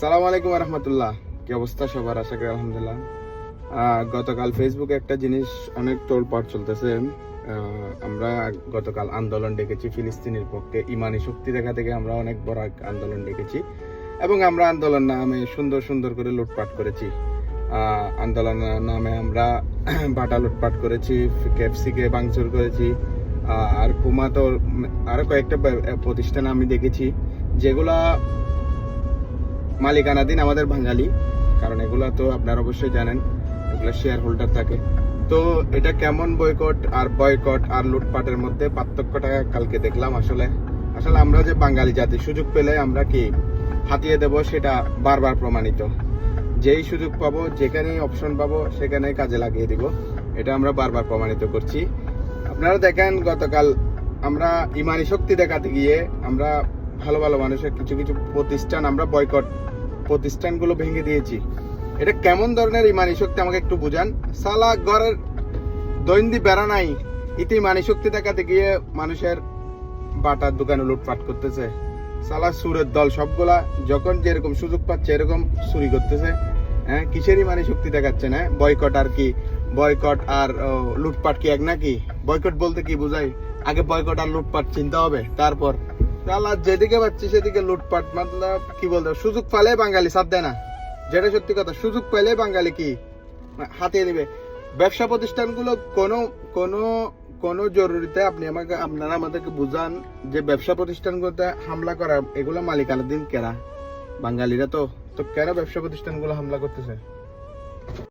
সালাম আলাইকুম রহমতুল্লাহ কি অবস্থা সবার? আশা করি আলহামদুলিল্লাহ। গতকাল ফেসবুকে একটা জিনিস অনেক তোলপাড় চলতেছে। আমরা গতকাল আন্দোলন ডেকেছি ফিলিস্তিনের পক্ষে। ইমানি শক্তি দেখা থেকে আমরা অনেক বড় আন্দোলন ডেকেছি। এবং আমরা আন্দোলন নামে সুন্দর সুন্দর করে লুটপাট করেছি। আন্দোলন নামে আমরা বাটা লুটপাট করেছি, কেএফসিকে ভাঙচুর করেছি। আর পুমা তো আরও কয়েকটা প্রতিষ্ঠান আমি দেখেছি। যেগুলা মালিকানাধীন আমাদের বাঙালি, কারণ এগুলো তো আপনারা অবশ্যই জানেন, এগুলো শেয়ার হোল্ডার থাকে। তো এটা কেমন বয়কট আর বয়কট আর লুটপাটের মধ্যে পার্থক্যটা কালকে দেখলাম আসলে। আসলে আমরা যে বাঙালি জাতি, সুযোগ পেলে আমরা কি হাতিয়ে দেব সেটা বারবার প্রমাণিত। যেই সুযোগ পাবো, যেখানেই অপশন পাবো সেখানে কাজে লাগিয়ে দিব। এটা আমরা বারবার প্রমাণিত করছি। আপনারা দেখেন, গতকাল আমরা ইমানি শক্তি দেখাতে গিয়ে আমরা ভালো ভালো মানুষের কিছু কিছু প্রতিষ্ঠান আমরা বয়কট প্রতিষ্ঠানগুলো ভেঙে দিয়েছি। এটা কেমন ধরনের ইমানি শক্তি, আমাকে একটু বুঝান? সালা ঘরের দৈনন্দি বেড়া নাই, ইতি ইমানি শক্তি দেখাতে গিয়ে মানুষের বাটার দোকানে লুটপাট করতেছে। সালা সুরের দল সবগুলা যখন যেরকম সুযোগ পাচ্ছে, এরকম চুরি করতেছে। হ্যাঁ কিসের ইমানি শক্তি দেখাচ্ছে না বয়কট আর কি? বয়কট আর লুটপাট কি এক নাকি? বয়কট বলতে কি বোঝায় আগে বয়কট আর লুটপাট চিন্তা হবে, তারপর তাহলে যেদিকে পাচ্ছি সেদিকে লুটপাট, মতলব, কি বলতে, সুযোগ পালে বাঙালি, সাথ দেয় না। যেটা সত্যি কথা, সুযোগ পেলে বাঙালি কি? হাতিয়ে নিবে। ব্যবসা প্রতিষ্ঠানগুলো কোনো কোনো কোনো জরুরিতে আপনি আমাকে, আপনারা আমাদেরকে বুঝান যে ব্যবসা প্রতিষ্ঠানগুলোতে হামলা করা, এগুলো মালিকানাধীন কেনা বাঙালিরা তো তো কেন ব্যবসা প্রতিষ্ঠানগুলো হামলা করতেছে?